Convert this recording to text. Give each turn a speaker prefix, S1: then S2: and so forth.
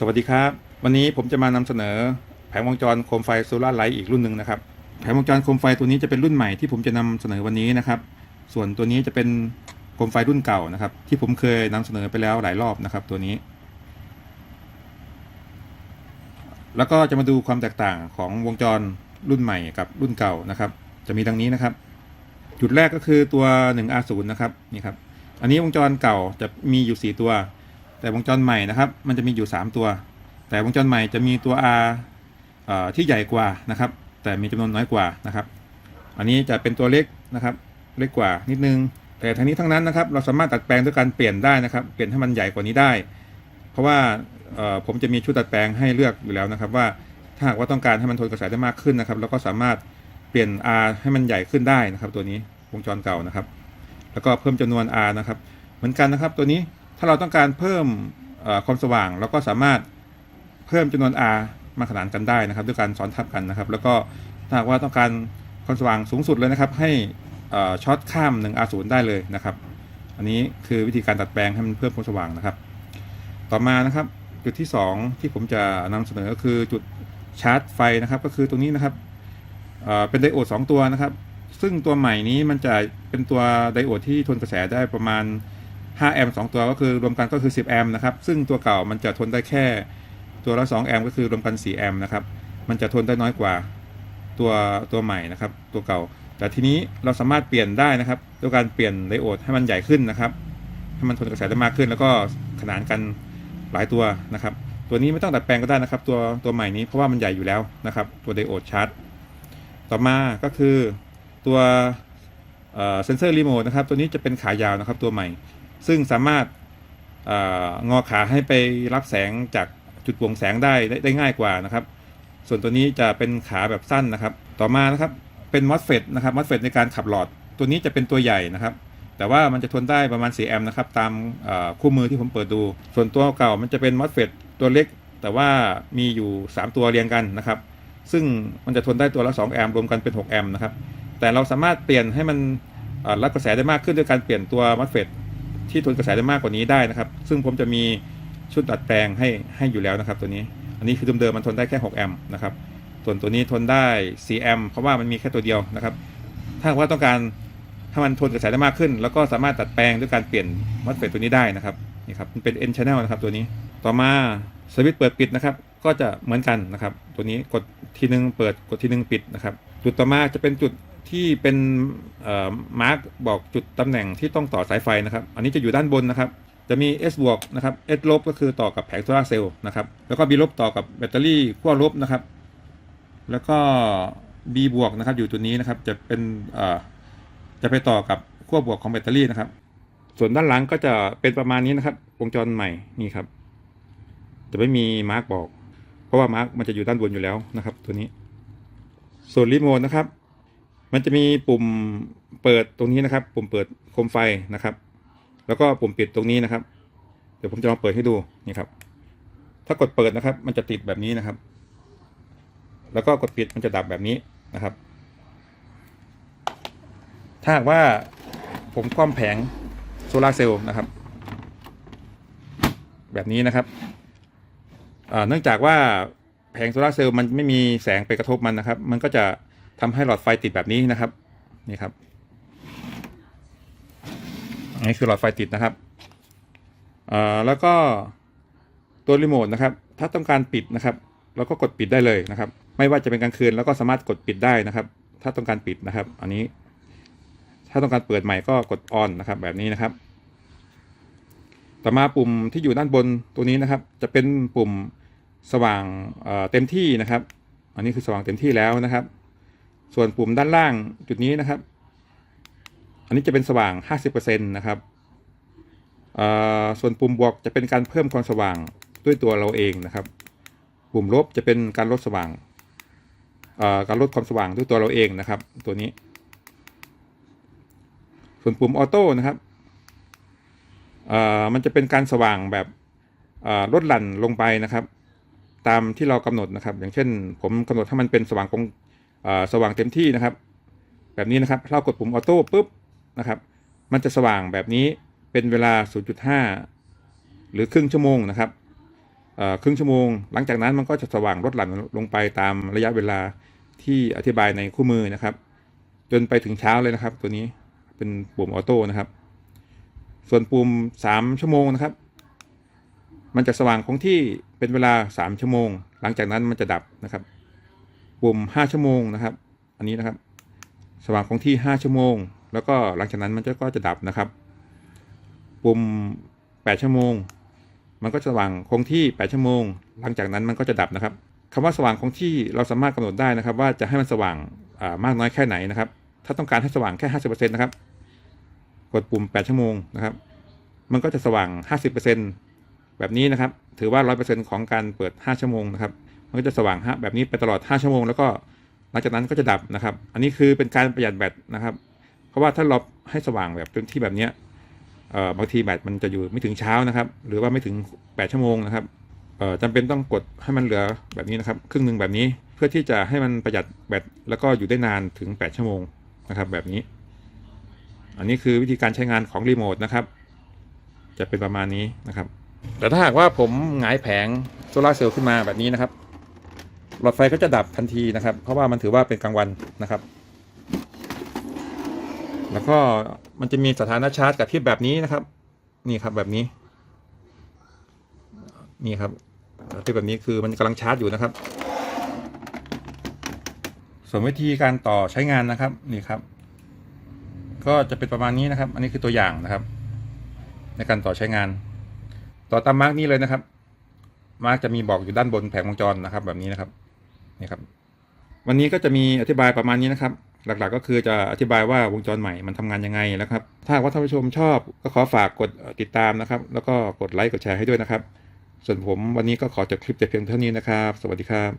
S1: สวัสดีครับ วันนี้ผมจะมานำเสนอแผงวงจรโคมไฟโซลาร์ไลท์อีกรุ่นหนึ่งนะครับแผงวงจรโคมไฟตัวนี้จะเป็นรุ่นใหม่ที่ผมจะนำเสนอวันนี้นะครับ ส่วนตัวนี้จะเป็นโคมไฟรุ่นเก่านะครับ ที่ผมเคยนำเสนอไปแล้วหลายรอบนะครับ ตัวนี้ แล้วก็จะมาดูความแตกต่างของวงจรรุ่นใหม่กับรุ่นเก่านะครับ จะมีดังนี้นะครับ จุดแรกก็คือตัว 1R0 นะครับนี่ครับอันนี้วงจรเก่าจะมีอยู่ 4 ตัว แต่วงจรใหม่นะครับ มันจะมีอยู่ 3 ตัว แต่วงจรใหม่จะมีตัว R ที่ใหญ่กว่านะครับ แต่มีจำนวนน้อยกว่านะครับ อันนี้จะเป็นตัวเล็กนะครับ เล็กกว่านิดนึง แต่ทั้งนี้ทั้งนั้นนะครับ เราสามารถดัดแปลงด้วยการเปลี่ยนได้นะครับ เปลี่ยนให้มันใหญ่กว่านี้ได้ เพราะว่าผมจะมีชุดดัดแปลงให้เลือกอยู่แล้วนะครับ ว่าถ้าหากว่าต้องการให้มันทนกระแสได้มากขึ้นนะครับ เราก็สามารถเปลี่ยน R ให้มันใหญ่ขึ้นได้นะครับ ตัวนี้วงจรเก่านะครับ แล้วก็เพิ่มจำนวน R นะครับ เหมือนกันนะครับตัวนี้ ถ้าเราต้องการเพิ่มความสว่างเราก็สามารถเพิ่มจำนวน R มาขนานกันได้นะครับ ด้วยการซ้อนทับกันนะครับ แล้วก็ถ้าหากว่าต้องการความสว่างสูงสุดเลยนะครับ ให้ช็อตข้าม 1R0 ได้เลยนะครับ อันนี้คือวิธีการดัดแปลงให้มันเพิ่มความสว่างนะครับ ต่อมานะครับจุดที่ 2 ที่ผมจะนำเสนอก็คือจุดชาร์จไฟนะครับ ก็คือตรงนี้นะครับเเป็นไดโอด2ตัวนะครับ ซึ่งตัวใหม่นี้มันจะเป็นตัวไดโอดที่ทนกระแสได้ประมาณ 5 แอมป์2ตัวก็คือรวมกันก็คือ 10 แอมป์นะครับ ซึ่งตัวเก่ามันจะทนได้แค่ตัวละ 2 แอมป์ก็คือรวมกัน 4 แอมป์นะครับ มันจะทนได้น้อยกว่าตัวตัวใหม่นะครับ ตัวเก่า แต่ทีนี้เราสามารถเปลี่ยนได้นะครับด้วยการเปลี่ยนไดโอดให้มันใหญ่ขึ้นนะครับ ให้มันทนกระแสได้มากขึ้น แล้วก็ขนานกันหลายตัวนะครับ ตัวนี้ไม่ต้องดัดแปลงก็ได้นะครับ ตัวตัวใหม่นี้เพราะว่ามันใหญ่อยู่แล้วนะครับ ตัวไดโอดชาร์จ ต่อมาก็คือตัวเซนเซอร์รีโมทนะครับ ตัวนี้จะเป็นขายาวนะครับ ตัวใหม่ ซึ่งสามารถองอขาให้ไปรับแสงจากจุดวงแสงได้ได้ได้ง่ายกว่านะครับ ส่วนตัวนี้จะเป็นขาแบบสั้นนะครับ ต่อมานะครับเป็นมอสเฟตนะครับมอสเฟตในการขับหลอด ตัวนี้จะเป็นตัวใหญ่นะครับ แต่ว่ามันจะทนได้ประมาณ 4 แอมป์นะครับ ตามคู่มือที่ผมเปิดดู ส่วนตัวเก่ามันจะเป็นมอสเฟตตัวเล็ก แต่ว่ามีอยู่ 3 ตัวเรียงกันนะครับ ซึ่งมันจะทนได้ตัวละ 2 แอมป์รวมกันเป็น 6 แอมป์นะครับ แต่เราสามารถเปลี่ยนให้มันรับกระแสได้มากขึ้นด้วยการเปลี่ยนตัวมอสเฟต ที่ทนกระแสได้มากกว่านี้ได้นะครับ ซึ่งผมจะมีชุดดัดแปลงให้ให้อยู่แล้วนะครับ ตัวนี้ อันนี้คือเดิมๆมันทนได้แค่6แอมป์นะครับ ส่วนตัวนี้ทนได้4แอมป์เพราะว่ามันมีแค่ตัวเดียวนะครับ ถ้าหากว่าต้องการให้มันทนกระแสได้มากขึ้น แล้วก็สามารถตัดแปลงด้วยการเปลี่ยนมอสเฟตตัวนี้ได้นะครับนี่ครับมันเป็น N channel นะครับตัวนี้ ต่อมาสวิตช์เปิดปิดนะครับ ก็จะเหมือนกันนะครับ ตัวนี้กดทีนึงเปิดกดทีนึงปิดนะครับ จุดต่อมาจะเป็นจุดที่เป็น มาร์กบอกจุดตำแหน่งที่ต้องต่อสายไฟนะครับ อันนี้จะอยู่ด้านบนนะครับ จะมี S บวกนะครับ S ลบก็คือต่อกับแผงโซลาเซลล์นะครับ แล้วก็ B ลบต่อกับแบตเตอรี่ขั้วลบนะครับ แล้วก็ B บวกนะครับอยู่ตัวนี้นะครับ จะเป็นจะไปต่อกับขั้วบวกของแบตเตอรี่นะครับ ส่วนด้านหลังก็จะเป็นประมาณนี้นะครับ วงจรใหม่นี่ครับ จะไม่มีมาร์กบอก เพราะว่ามาร์กมันจะอยู่ด้านบนอยู่แล้วนะครับ ตัวนี้ ส่วนรีโมทนะครับ มันจะมีปุ่มเปิดตรงนี้นะครับ ปุ่มเปิดโคมไฟนะครับ แล้วก็ปุ่มปิดตรงนี้นะครับ เดี๋ยวผมจะลองเปิดให้ดูนี่ครับ ถ้ากดเปิดนะครับ มันจะติดแบบนี้นะครับ แล้วก็กดปิดมันจะดับแบบนี้นะครับ ถ้าหากว่าผมคว่ำแผงโซลาร์เซลล์นะครับ แบบนี้นะครับเนื่องจากว่าแผงโซลาร์เซลล์มันไม่มีแสงไปกระทบมันนะครับ มันก็จะ ทำให้หลอดไฟติดแบบนี้นะครับ นี่ครับอันนี้คือหลอดไฟติดนะครับอ่าแล้วก็ตัวรีโมทนะครับ ถ้าต้องการปิดนะครับเราก็กดปิดได้เลยนะครับ ไม่ว่าจะเป็นกลางคืนแล้วก็สามารถกดปิดได้นะครับ ถ้าต้องการปิดนะครับ อันนี้ ถ้าต้องการเปิดใหม่ก็กดออนนะครับ แบบนี้นะครับ ต่อมาปุ่มที่อยู่ด้านบนตัวนี้นะครับ จะเป็นปุ่มสว่างเอ่อเต็มที่นะครับ อันนี้คือสว่างเต็มที่แล้วนะครับ ส่วนปุ่มด้านล่างจุดนี้นะครับ อันนี้จะเป็นสว่าง 50%นะครับส่วนปุ่มบวกจะเป็นการเพิ่มความสว่างด้วยตัวเราเองนะครับ ปุ่มลบจะเป็นการลดสว่างการลดความสว่างด้วยตัวเราเองนะครับ ตัวนี้ ส่วนปุ่มออโต้นะครับมันจะเป็นการสว่างแบบลดหลั่นลงไปนะครับ ตามที่เรากำหนดนะครับ อย่างเช่น ผมกำหนดให้มันเป็นสว่างคง สว่างเต็มที่นะครับ แบบนี้นะครับเรากดปุ่มออโต้ปุ๊บนะครับ มันจะสว่างแบบนี้เป็นเวลา 0.5 หรือครึ่งชั่วโมงนะครับครึ่งชั่วโมง หลังจากนั้นมันก็จะสว่างลดหลั่นลงไปตามระยะเวลาที่อธิบายในคู่มือนะครับ จนไปถึงเช้าเลยนะครับ ตัวนี้เป็นปุ่มออโต้นะครับ ส่วนปุ่ม 3 ชั่วโมงนะครับ มันจะสว่างคงที่เป็นเวลา 3 ชั่วโมง หลังจากนั้นมันจะดับนะครับ ปุ่ม5ชั่วโมงนะครับ อันนี้นะครับ สว่างคงที่ 5 ชั่วโมง แล้วก็หลังจากนั้นมันก็จะดับนะครับปุ่ม8ชั่วโมง มันก็สว่างคงที่ 8 ชั่วโมง หลังจากนั้นมันก็จะดับนะครับคำว่าสว่างคงที่เราสามารถกำหนดได้นะครับ ว่าจะให้มันสว่างอ่ามากน้อยแค่ไหนนะครับ ถ้าต้องการให้สว่างแค่ 50%นะครับ กดปุ่ม 8 ชั่วโมงนะครับ มันก็จะสว่าง 50%แบบนี้นะครับ ถือว่า 100%ของการเปิด 5 ชั่วโมงนะครับ มันก็จะสว่างฮะแบบนี้ไปตลอด 5 ชั่วโมงแล้วก็หลังจากนั้นก็จะดับนะครับ อันนี้คือเป็นการประหยัดแบตนะครับ เพราะว่าถ้าเราให้สว่างแบบเต็มที่แบบนี้เออบางทีแบตมันจะอยู่ไม่ถึงเช้านะครับ หรือว่าไม่ถึง 8 ชั่วโมงนะครับเออจำเป็นต้องกดให้มันเหลือแบบนี้นะครับ ครึ่งหนึ่งแบบนี้เพื่อที่จะให้มันประหยัดแบตแล้วก็อยู่ได้นานถึง 8 ชั่วโมงนะครับ แบบนี้ อันนี้คือวิธีการใช้งานของรีโมทนะครับ จะเป็นประมาณนี้นะครับ แต่ถ้าหากว่าผมหงายแผงโซลาร์เซลล์ขึ้นมาแบบนี้นะครับ หลอดไฟก็จะดับทันทีนะครับ เพราะว่ามันถือว่าเป็นกลางวันนะครับ แล้วก็มันจะมีสถานะชาร์จกับพริบแบบนี้นะครับ นี่ครับแบบนี้ นี่ครับที่แบบนี้คือมันกำลังชาร์จอยู่นะครับ ส่วนวิธีการต่อใช้งานนะครับนี่ครับ ก็จะเป็นประมาณนี้นะครับ อันนี้คือตัวอย่างนะครับ ในการต่อใช้งาน ต่อตามมาร์กนี้เลยนะครับมาร์กจะมีบอกอยู่ด้านบนแผงวงจรนะครับ แบบนี้นะครับ นะครับ วันนี้ก็จะมีอธิบายประมาณนี้นะครับ หลักๆก็คือจะอธิบายว่าวงจรใหม่มันทำงานยังไงนะครับ ถ้าว่าท่านผู้ชมชอบก็ขอฝากกดติดตามนะครับ แล้วก็กดไลค์กดแชร์ให้ด้วยนะครับ ส่วนผมวันนี้ก็ขอจบคลิปแต่เพียงเท่านี้นะครับ สวัสดีครับ